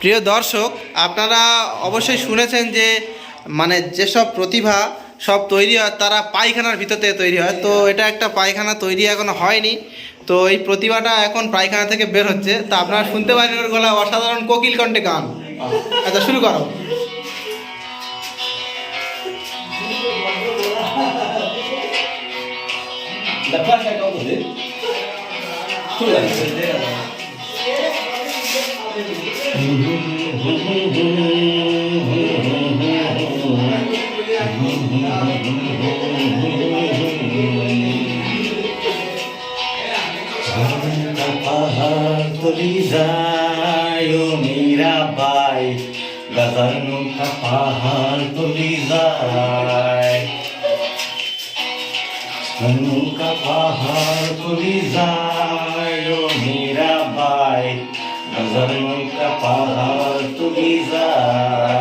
প্রিয় দর্শক, আপনারা অবশ্যই শুনেছেন যে মানে যেসব প্রতিভা সব তৈরি হয়, তারা পায়খানার ভিতর থেকে তৈরি হয়। তো এটা একটা পায়খানা তৈরি এখনও হয়নি। তো এই প্রতিভাটা এখন পায়খানা থেকে বের হচ্ছে। তা আপনারা শুনতে পারেন ওর গলা অসাধারণ কোকিল কণ্ঠে গান। আচ্ছা শুরু করো। Lepas যায় মীরা পাই গজল নুকা পাহাড় তুলি যায় নুকা পাহাড় তুলি যায় हजारांच्या पारावर तुम्ही जा